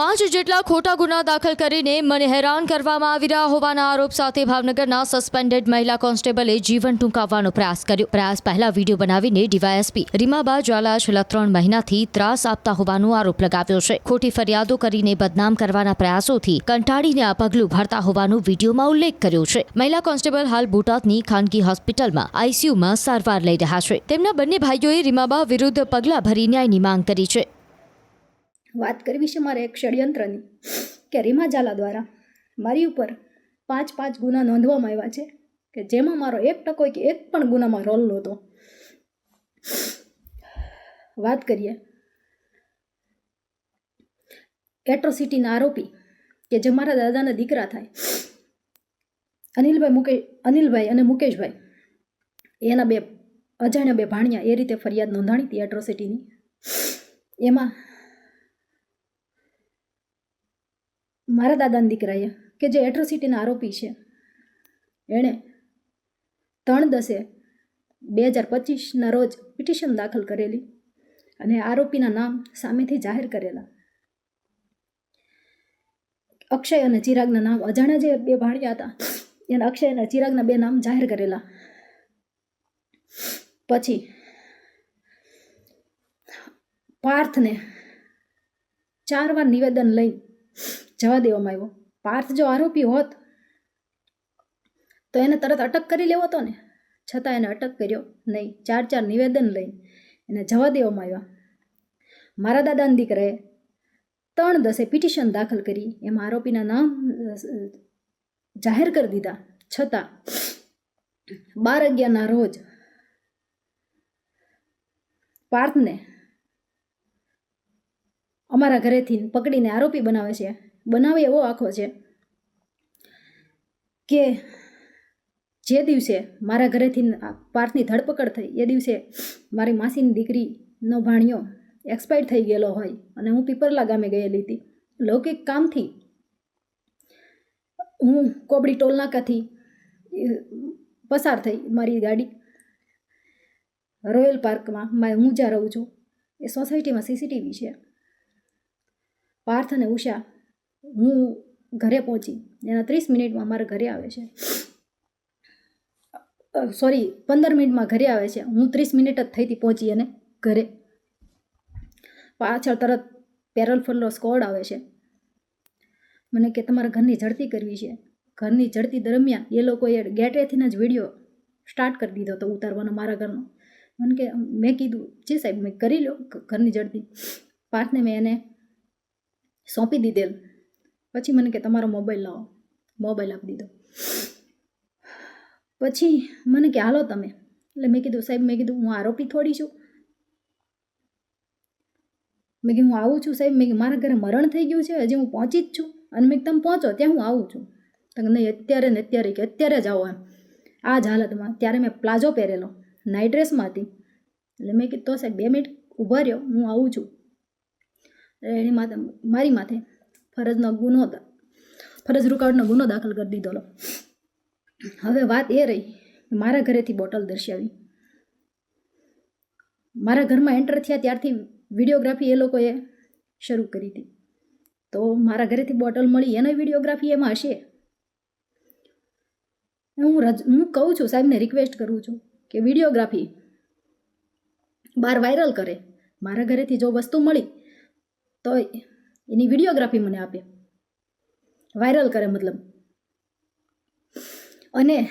પાંચ જેટલા ખોટા ગુના દાખલ કરીને મને હેરાન કરવામાં આવી રહ્યા હોવાના આરોપ સાથે ભાવનગરના સસ્પેન્ડેડ મહિલા કોન્સ્ટેબલે જીવન ટૂંકાવવાનો પ્રયાસ કર્યો. પ્રયાસ પહેલા વીડિયો બનાવીને ડીવાયએસપી રીમાબા જ્વાલા છેલ્લા ત્રણ મહિનાથી ત્રાસ આપતા હોવાનો આરોપ લગાવ્યો છે. ખોટી ફરિયાદો કરીને બદનામ કરવાના પ્રયાસોથી કંટાળીને આ પગલું ભરતા હોવાનો વિડીયોમાં ઉલ્લેખ કર્યો છે. મહિલા કોન્સ્ટેબલ હાલ બોટાદની ખાનગી હોસ્પિટલમાં આઈસીયુમાં સારવાર લઈ રહ્યા છે. તેમના બંને ભાઈઓએ રીમાબા વિરુદ્ધ પગલાં ભરી ન્યાયની માંગ કરી છે. વાત કરવી છે મારે એક ષડયંત્રની, કે રીમા ઝાલા દ્વારા મારી ઉપર પાંચ પાંચ ગુના નોંધવામાં આવ્યા છે, કે જેમાં મારો એક ટકો કે એક પણ ગુનામાં રોલ નહોતો. વાત કરીએ. એટ્રોસિટીના આરોપી, કે જે મારા દાદાના દીકરા થાય. અનિલભાઈ મુકે અનિલભાઈ અને મુકેશભાઈ, એના બે, અજાણ્યા બે ભાણિયા એ રીતે ફરિયાદ નોંધાણી હતી એટ્રોસિટીની. એમાં મારા દાદાના દીકરાએ કે જે એટ્રોસિટીના આરોપી છે. એણે ત્રણ દસે બે હજાર પચીસના રોજ પિટિશન દાખલ કરેલી અને આરોપીના નામ સામેથી જાહેર કરેલા. અક્ષય અને ચિરાગના નામ અજાણ્યા જે બે ભાણિયા હતા, એના અક્ષય અને ચિરાગના બે નામ જાહેર કરેલા. પછી પાર્થને ચાર વાર નિવેદન લઈ જવા દેવામાં આવ્યો. પાર્થ જો આરોપી હોત, તો એને તરત અટક કરી લેવો હતો ને? છતાં એને અટક કર્યો નહીં. ચાર ચાર નિવેદન લઈને એને જવા દેવામાં આવ્યા. મારા દાદાની દીકરાએ ત્રણ દસે પિટિશન દાખલ કરી. એમાં આરોપીના નામ જાહેર કરી દીધા. છતાં બાર અગિયારના રોજ પાર્થને અમારા ઘરેથી પકડીને આરોપી બનાવે છે. બનાવે એવો આખો છે કે જે દિવસે મારા ઘરેથી પાર્થની ધરપકડ થઈ, એ દિવસે મારી માસીની દીકરીનો ભાણિયો એક્સપાયર થઈ ગયેલો હોય અને હું પીપરલા ગામે ગયેલી હતી. લૌકિક કામથી હું કોબડી ટોલનાકાથી પસાર થઈ મારી ગાડી. રોયલ પાર્કમાં હું જ્યાં રહું છું, એ સોસાયટીમાં સીસીટીવી છે. પાર્થ અને ઉષા હું ઘરે પહોંચી. એના ત્રીસ મિનિટમાં મારા ઘરે આવે છે. સોરી, પંદર મિનિટમાં ઘરે આવે છે. હું ત્રીસ મિનિટ જ થઈ હતી પહોંચી અને ઘરે. પાછળ તરત પેરલ ફરલો સ્કોડ આવે છે. મને કે તમારા ઘરની ઝડતી કરવી છે. ઘરની ઝડતી દરમિયાન એ લોકોએ ગેટેથી જ વીડિયો સ્ટાર્ટ કરી દીધો હતો ઉતારવાનો મારા ઘરનો. મને કે, મેં કીધું, જી સાહેબ, મેં કરી લો ઘરની ઝડતી પાર્થને મેં એને સોંપી દીધેલ. પછી મને કે તમારો મોબાઈલ લાવો. મોબાઈલ આપી દીધો. પછી મને કે હાલો તમે. એટલે મેં કીધું, સાહેબ, મેં કીધું, હું આરોપી થોડી છું. મેં કીધું, હું આવું છું સાહેબ. મેં કીધું, મારા ઘરે મરણ થઈ ગયું છે, હજી હું પહોંચી જ છું. અને મેં તમે પહોંચો, ત્યાં હું આવું છું. તો નહીં, અત્યારે ને અત્યારે કે અત્યારે જ આવો એમ. આ જ હાલતમાં ત્યારે મેં પ્લાઝો પહેરેલો. નાઇટ ડ્રેસમાં હતી. એટલે મેં કીધું, તો સાહેબ, બે મિનિટ ઊભા રહ્યો, હું આવું છું. એની માથે, મારી માથે ફરજનો ગુનો ફરજ રૂકાવટનો ગુનો દાખલ કરી દીધો હવે વાત એ રહી મારા ઘરેથી બોટલ દર્શાવી. મારા ઘરમાં એન્ટર થયા ત્યારથી વિડીયોગ્રાફી એ લોકોએ શરૂ કરી હતી. તો મારા ઘરેથી બોટલ મળી, એનો વિડીયોગ્રાફી એમાં હશે? હું રજ હું કહું છું, સાહેબને રિક્વેસ્ટ કરું છું કે વિડીયોગ્રાફી બહાર વાયરલ કરે. મારા ઘરેથી જો વસ્તુ મળી તો એની વિડીયોગ્રાફી મને આપે. વાયરલ કરે મતલબ. અને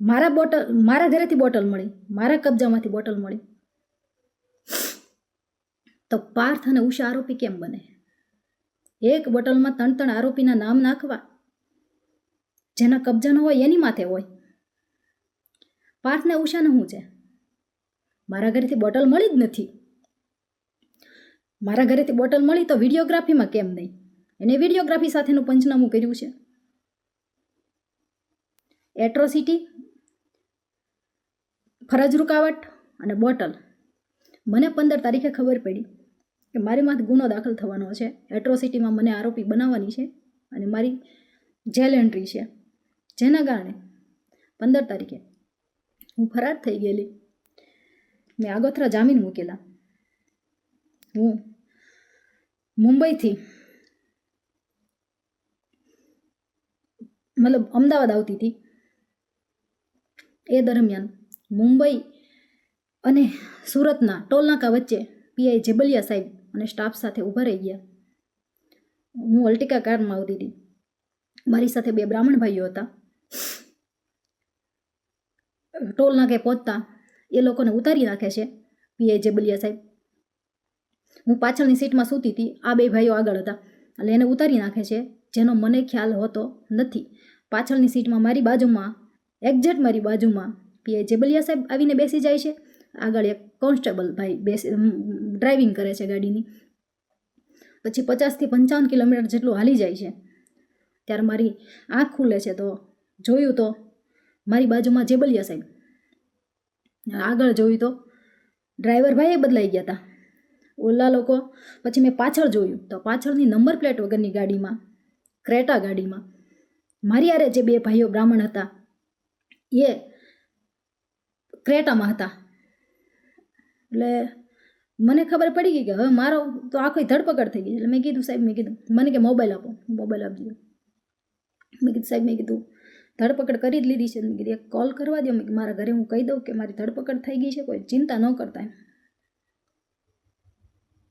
મારા બોટલ, મારા ઘરેથી બોટલ મળી, મારા કબજામાંથી બોટલ મળી. તો પાર્થ અને ઉષા આરોપી કેમ બને? એક બોટલમાં ત્રણ ત્રણ આરોપીના નામ નાખવા. જેના કબજાનો હોય એની માથે હોય. પાર્થને ઉષાને શું છે? મારા ઘરેથી બોટલ મળી જ નથી. મારા ઘરેથી બોટલ મળી તો વિડીયોગ્રાફીમાં કેમ નહીં? એને વિડીયોગ્રાફી સાથેનું પંચનામું કર્યું છે. એટ્રોસિટી ફરજ રૂકાવટ અને બોટલ. મને પંદર તારીખે ખબર પડી કે મારી માથે ગુનો દાખલ થવાનો છે. એટ્રોસિટીમાં મને આરોપી બનાવવાની છે અને મારી જેલ એન્ટ્રી છે. જેના કારણે પંદર તારીખે હું ફરાર થઈ ગયેલી. મેં આગોતરા જામીન મૂકેલા. મુંબઈથી મતલબ અમદાવાદ આવતી હતી. એ દરમિયાન મુંબઈ અને સુરતના ટોલનાકા વચ્ચે પીઆઈ જેબલિયા સાહેબ અને સ્ટાફ સાથે ઊભા રહી ગયા. હું અલ્ટિકા કારમાં આવતી હતી. મારી સાથે બે બ્રાહ્મણ ભાઈઓ હતા. ટોલ નાકે પહોંચતા એ લોકોને ઉતારી નાખે છે પીઆઈ જેબલિયા સાહેબ. હું પાછળની સીટમાં સૂતી હતી આ બે ભાઈઓ આગળ હતા. એટલે એને ઉતારી નાખે છે, જેનો મને ખ્યાલ હોતો નથી. પાછળની સીટમાં મારી બાજુમાં એક્ઝેક્ટ મારી બાજુમાં પીએ જેબલિયા સાહેબ આવીને બેસી જાય છે. આગળ એક કોન્સ્ટેબલ ભાઈ બેસી ડ્રાઇવિંગ કરે છે ગાડીની. પછી પચાસથી પંચાવન કિલોમીટર જેટલું હાલી જાય છે. ત્યારે મારી આંખ ખુલે છે તો જોયું તો મારી બાજુમાં જેબલિયા સાહેબ. આગળ જોયું તો ડ્રાઈવર ભાઈ બદલાઈ ગયા હતા ઓલા લોકો, પછી મેં પાછળ જોયું તો પાછળની નંબર પ્લેટ વગરની ગાડીમાં, ક્રેટા ગાડીમાં. મારી આરે જે બે ભાઈઓ બ્રાહ્મણ હતા, એ ક્રેટામાં હતા. એટલે મને ખબર પડી ગઈ કે હવે મારો તો આખી ધરપકડ થઈ ગઈ એટલે મેં કીધું, સાહેબ, મેં કીધું, મને કે મોબાઈલ આપો મોબાઈલ આપજો મેં કીધું, સાહેબ, મેં કીધું, ધરપકડ કરી જ લીધી છે. મેં કીધું, એક કોલ કરવા દો મેં મારા ઘરે હું કહી દઉં કે મારી ધરપકડ થઈ ગઈ છે, કોઈ ચિંતા ન કરતા એમ.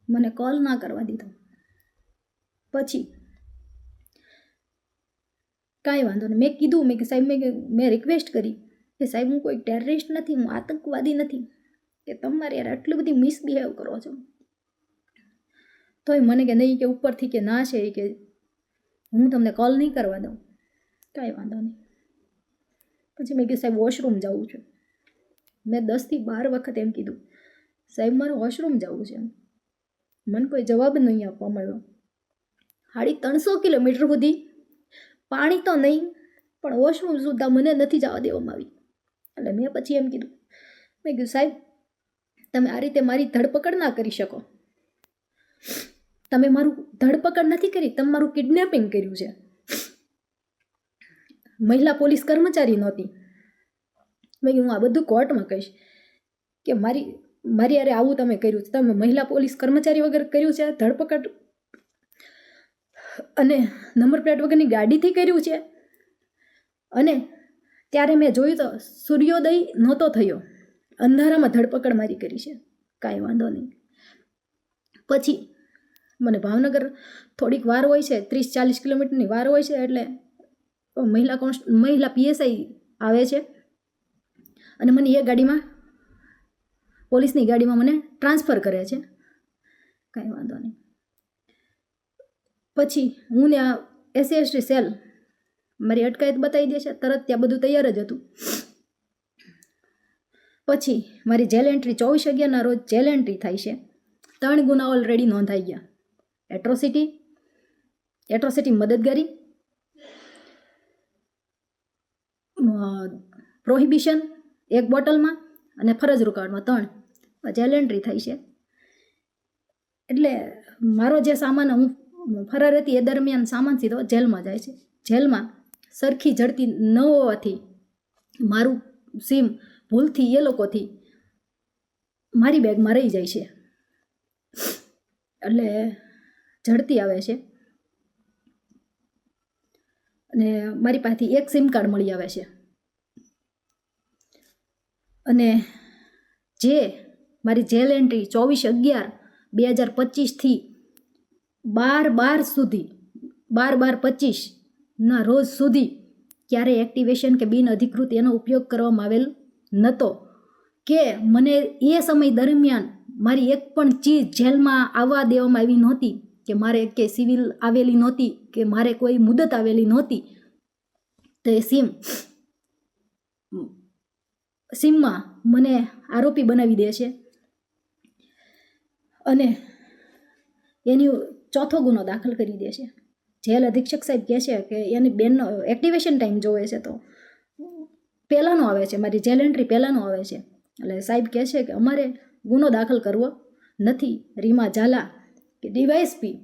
મને કોલ ના કરવા દીધો. પછી કાંઈ વાંધો નહીં. મેં કીધું, મેં કે સાહેબ, મેં મેં રિક્વેસ્ટ કરી કે સાહેબ, હું કોઈ ટેરરિસ્ટ નથી, હું આતંકવાદી નથી, કે તમારે યાર આટલી બધી મિસબિહેવ કરો છો. તોય મને કે નહીં, કે ઉપરથી કે ના છે કે હું તમને કોલ નહીં કરવા દઉં. કાંઈ વાંધો નહીં. પછી મેં કીધું સાહેબ વોશરૂમ જવું છે. મેં દસથી બાર વખત એમ કીધું, સાહેબ, મારે વોશરૂમ જવું છે. મને કોઈ જવાબ નહીં આપવા મળ્યો. સાડી ત્રણસો કિલોમીટર સુધી પાણી તો નહીં, પણ વોશરૂમ સુદ્ધા મને નથી જવા દેવામાં આવી. એટલે મેં પછી એમ કીધું, મેં કીધું, સાહેબ, તમે આ રીતે મારી ધરપકડ ના કરી શકો. તમે મારું ધરપકડ નથી કરી, તમે મારું કિડનેપિંગ કર્યું છે. મહિલા પોલીસ કર્મચારી નહોતી. મેં હું આ બધું કોર્ટમાં કહીશ કે મારી મારી અરે આવું તમે કર્યું છે. તમે મહિલા પોલીસ કર્મચારી વગર કર્યું છે, ધરપકડ અને નંબર પ્લેટ વગરની ગાડીથી કર્યું છે. અને ત્યારે મેં જોયું તો સૂર્યોદય નહોતો થયો. અંધારામાં ધરપકડ મારી કરી છે. કાંઈ વાંધો નહીં. પછી મને ભાવનગર થોડીક વાર હોય છે, ત્રીસ ચાલીસ કિલોમીટરની વાર હોય છે એટલે મહિલા કોન્સ્ટ મહિલા પીએસઆઈ આવે છે. અને મને એ ગાડીમાં પોલીસની ગાડીમાં મને ટ્રાન્સફર કરે છે. કાંઈ વાંધો નહીં. પછી હું ને આ એસસી એસટી સેલ મારી અટકાયત બતાવી દે છે. તરત ત્યાં બધું તૈયાર જ હતું. પછી મારી જેલ એન્ટ્રી ચોવીસ અગિયારના રોજ જેલ એન્ટ્રી થાય છે. ત્રણ ગુના ઓલરેડી નોંધાઈ ગયા. એટ્રોસિટી એટ્રોસિટી મદદગારી પ્રોહિબિશન એક બોટલમાં અને ફરજ રોકાણમાં ત્રણ જેલ એન્ટ્રી થઈ છે. એટલે મારો જે સામાન હું ફરાર હતી એ દરમિયાન સામાન સીધો જેલમાં જાય છે. જેલમાં સરખી જડતી ન હોવાથી મારું સીમ ભૂલથી એ લોકોથી મારી બેગમાં રહી જાય છે. એટલે જડતી આવે છે. અને મારી પાસેથી એક સિમ કાર્ડ મળી આવે છે. અને જે, મારી જેલ એન્ટ્રી ચોવીસ અગિયાર બે હજાર પચીસથી બાર બાર સુધી, બાર બાર પચીસના રોજ સુધી ક્યારેય એક્ટિવેશન કે બિન અધિકૃત એનો ઉપયોગ કરવામાં આવેલ નહોતો કે મને એ સમય દરમિયાન મારી એક પણ ચીજ જેલમાં આવવા દેવામાં આવી નહોતી, કે મારે કે સિવિલ આવેલી નહોતી, કે મારે કોઈ મુદત આવેલી નહોતી. તો એ સિમ સિમમાં મને આરોપી બનાવી દે છે. અને એની ચોથો ગુનો દાખલ કરી દે છે. જેલ અધિક્ષક સાહેબ કહે છે કે એની બેનનો એક્ટિવેશન ટાઈમ જોવે છે તો પહેલાંનો આવે છે, મારી જેલ એન્ટ્રી પહેલાંનો આવે છે. એટલે સાહેબ કહે છે કે અમારે ગુનો દાખલ કરવો નથી. રીમા ઝાલા કે ડીવાયએસપી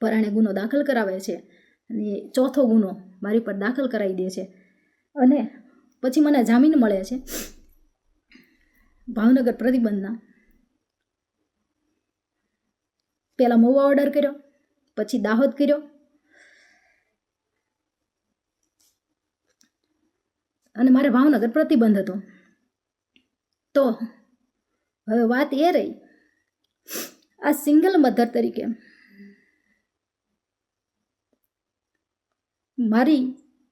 પરાણે ગુનો દાખલ કરાવે છે. અને ચોથો ગુનો મારી પર દાખલ કરાવી દે છે. અને પછી મને જામીન મળે છે. ભાવનગર પ્રતિબંધના. પહેલાં મોવા ઓર્ડર કર્યો, પછી દાહોદ કર્યો. અને મારે ભાવનગર પ્રતિબંધ હતો. તો હવે વાત એ રહી, આ સિંગલ મધર તરીકે મારી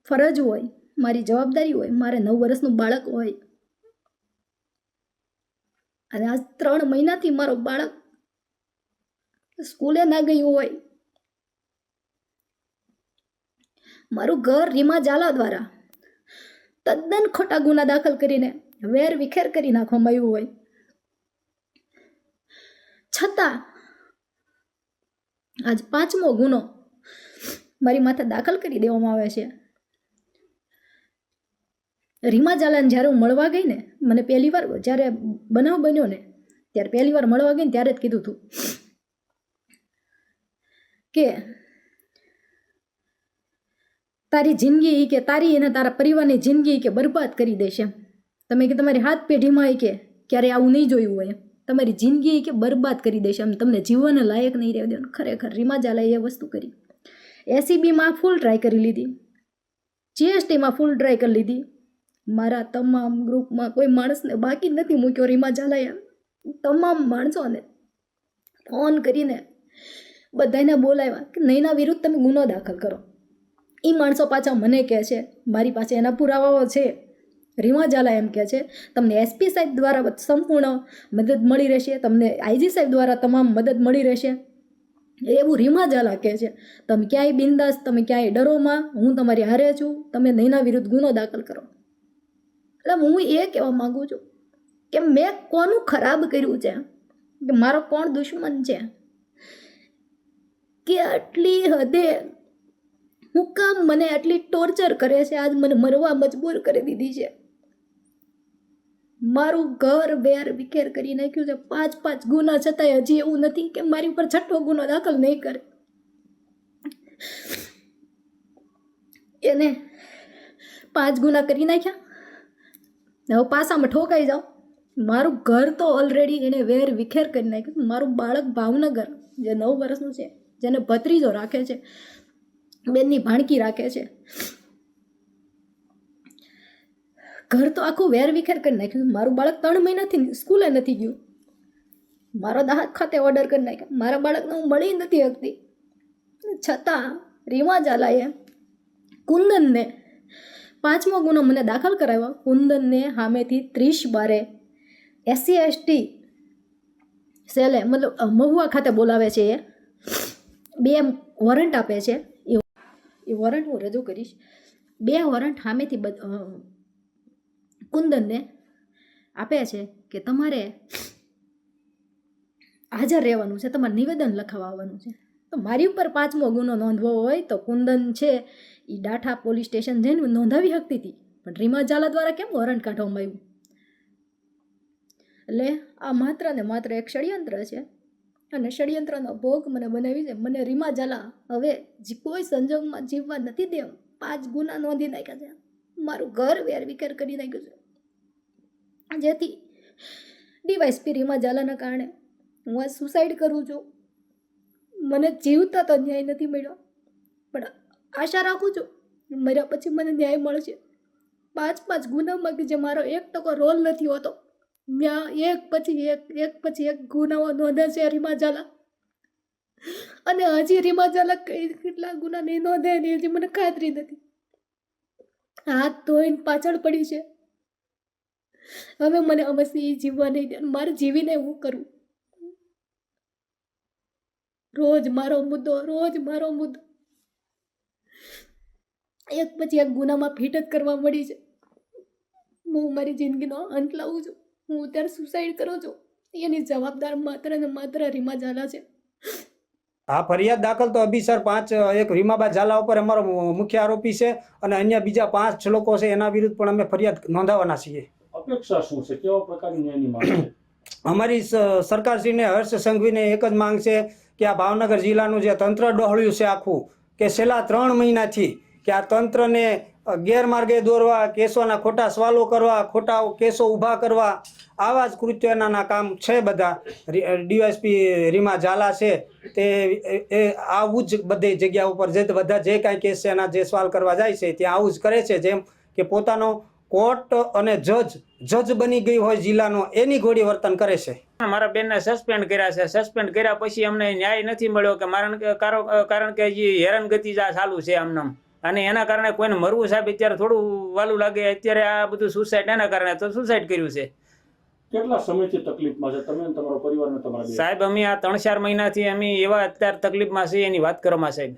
ફરજ હોય મારી જવાબદારી હોય, મારે નવ વર્ષનું બાળક હોય. અને આ ત્રણ મહિનાથી મારો બાળક સ્કૂલે ના ગયું હોય. મારું ઘર રીમા ઝાલા દ્વારા તદ્દન ખોટા ગુના દાખલ કરીને વેર વિખેર કરી નાખવામાં આવ્યું હોય. છતાં, આજ પાંચમો ગુનો મારી માથે દાખલ કરી દેવામાં આવે છે. રીમા જાલાને જ્યારે હું મળવા ગઈ ને, મને પહેલી વાર જ્યારે બનાવ બન્યો ને, ત્યારે પહેલી વાર મળવા ગઈ ને ત્યારે જ કીધું હતું કે તારી જિંદગી એ કે તારી અને તારા પરિવારની જિંદગી કે બરબાદ કરી દેશે. તમે કે તમારી હાથ પેઢીમાં ઈ કે ક્યારે આવું નહીં જોયું હોય તમારી જિંદગી કે બરબાદ કરી દેશે એમ. તમને જીવન લાયક નહીં રહેવા દેવાનું. ખરેખર રીમા જાલાએ એ વસ્તુ કરી. એસીબીમાં ફૂલ ટ્રાય કરી લીધી. જીએસટીમાં ફૂલ ટ્રાય કરી લીધી. મારા તમામ ગ્રુપમાં કોઈ માણસને બાકી નથી મૂક્યો, રીમા ઝાલાયા તમામ માણસોને ફોન કરીને બધાને બોલાવ્યા કે નૈના વિરુદ્ધ તમે ગુનો દાખલ કરો. એ માણસો પાછા મને કહે છે, મારી પાસે એના પુરાવાઓ છે. રીમા ઝાલા એમ કહે છે, તમને એસપી સાહેબ દ્વારા સંપૂર્ણ મદદ મળી રહેશે, તમને આઈજી સાહેબ દ્વારા તમામ મદદ મળી રહેશે. એવું રીમા ઝાલા કહે છે, તમે ક્યાંય બિંદાસ, તમે ક્યાંય ડરોમાં, હું તમારી હારે છું, તમે નૈના વિરુદ્ધ ગુનો દાખલ કરો. એટલે હું એ કહેવા માગું છું કે મેં કોનું ખરાબ કર્યું છે? કે મારો કોણ દુશ્મન છે? કે આટલી હદે હું કામ મને આટલી ટોર્ચર કરે છે? આજ મને મરવા મજબૂર કરી દીધી છે. મારું ઘર વેર વિખેર કરી નાખ્યું છે. પાંચ પાંચ ગુના છતાંય હજી એવું નથી કે મારી ઉપર છઠ્ઠો ગુનો દાખલ નહીં કરે. એને પાંચ ગુના કરી નાખ્યા. હવે પાસામાં ઠોકાઈ જાઓ. મારું ઘર તો ઓલરેડી એને વેર વિખેર કરી નાખ્યું. મારું બાળક ભાવનગર, જે નવ વર્ષનું છે, જેને ભત્રીજો રાખે છે, બેનની ભાણકી રાખે છે. ઘર તો આખું વેર વિખેર કરી નાખ્યું. મારું બાળક ત્રણ મહિનાથી સ્કૂલે નથી ગયું. મારો દાહત ખાતે ઓર્ડર કરી નાખ્યો. મારા બાળકને હું મળી નથી શકતી. છતાં રીમા ઝાલાએ કુંદનને પાંચમો ગુનો મને દાખલ કરાવ્યો કુંદનને સામેથી ત્રીસ બારે. એસસી, એસટી સેલે મતલબ મહુવા ખાતે બોલાવે છે એ. બે વોરંટ આપે છે. એ એ વોરંટ હું રજૂ કરીશ. બે વોરંટ સામેથી કુંદનને આપે છે કે તમારે હાજર રહેવાનું છે, તમારે નિવેદન લખાવવાનું છે. તો મારી ઉપર પાંચમો ગુનો નોંધવો હોય તો કુંદન છે એ ડાઠા પોલીસ સ્ટેશન જઈને નોંધાવી શકતી હતી પણ રીમા ઝાલા દ્વારા કેમ વોરંટ કાઢવામાં આવ્યું? એટલે આ માત્ર ને માત્ર એક ષડયંત્ર છે અને ષડયંત્રનો ભોગ મને બનાવી છે. મને રીમા ઝાલા હવે જે કોઈ સંજોગમાં જીવવા નથી દે પાંચ ગુના નોંધી નાખ્યા છે. મારું ઘર વેર વિકેર કરી નાખ્યું છે. જેથી ડીવાયસપી રીમા ઝાલાના કારણે હું આ સુસાઇડ કરું છું. મને જીવતા તો ન્યાય નથી મળ્યો. પણ આશા રાખું છું, મર્યા પછી મને ન્યાય મળશે. પાંચ પાંચ ગુનામાં કે જે મારો એક ટકો રોલ નથી હોતો ત્યાં એક પછી એક એક પછી એક ગુનાઓ નોંધે છે રીમા ઝાલા. અને હજી રીમા ઝાલા કઈ કેટલા ગુના નહીં નોંધે ને હજી મને ખાતરી નથી. હાથ ધોઈને પાછળ પડી છે. હવે મને અમસી જીવવા નહીં દે મારે જીવીને હું કરું. રોજ મારો મુદ્દો રોજ મારો મુદ્દો. એક પછી એક ગુનામાં ફિટ જ કરવા મળી છે. હું મારી જિંદગીનો અંત લાવું છું. હું અત્યારે સુસાઇડ કરું છું. એની જવાબદાર માત્ર ને માત્ર રીમા ઝાલા છે. આ ફરિયાદ દાખલ તો અભિસર પાંચ એક રીમાબા ઝાલા ઉપર અમારો મુખ્ય આરોપી છે અને અન્ય બીજા પાંચ લોકો છે એના વિરુદ્ધ પણ અમે ફરિયાદ નોંધાવવાના છીએ. અપેક્ષા શું છે? કેવા પ્રકારની ન્યાયની માંગ છે? અમારી સરકારશ્રીને હર્ષ સંઘવીને એક જ માંગ છે કે આ ભાવનગર જિલ્લાનું જે તંત્ર ડહોળ્યું છે આખું, કે છેલ્લા ત્રણ મહિનાથી કે આ તંત્રને ગેરમાર્ગે દોરવા, કેસોના ખોટા સવાલો કરવા, ખોટા કેસો ઊભા કરવા, આવા જ કૃત્યોના કામ છે બધા. ડીવાયસપી રીમા ઝાલા છે તે, એ આવું જ બધી જગ્યા ઉપર જે, બધા જે કાંઈ કેસ છે એના જે સવાલ કરવા જાય છે ત્યાં આવું જ કરે છે જેમ કે પોતાનો કોર્ટ અને જજ જજ બની ગઈ હોય જિલ્લાનો એની ઘોડી વર્તન કરે છે. મારા બેનને સસ્પેન્ડ કર્યા છે. સસ્પેન્ડ કર્યા પછી અમને ન્યાય નથી મળ્યો કે કારણ કે કારો- કારણ કે હજી હેરાનગતિ જ આ ચાલુ છે આમનામ. અને એના કારણે કોઈને મરવું સાહેબ અત્યારે થોડું વાલું લાગે. અત્યારે આ બધું સુસાઇડ એના કારણે તો સુસાઇડ કર્યું છે. કેટલા સમયથી તકલીફમાં છે? તમે તમારો પરિવાર તમારા સાહેબ અમે આ ત્રણ ચાર મહિનાથી અમે એવા અત્યારે તકલીફમાં છીએ એની વાત કરવામાં સાહેબ.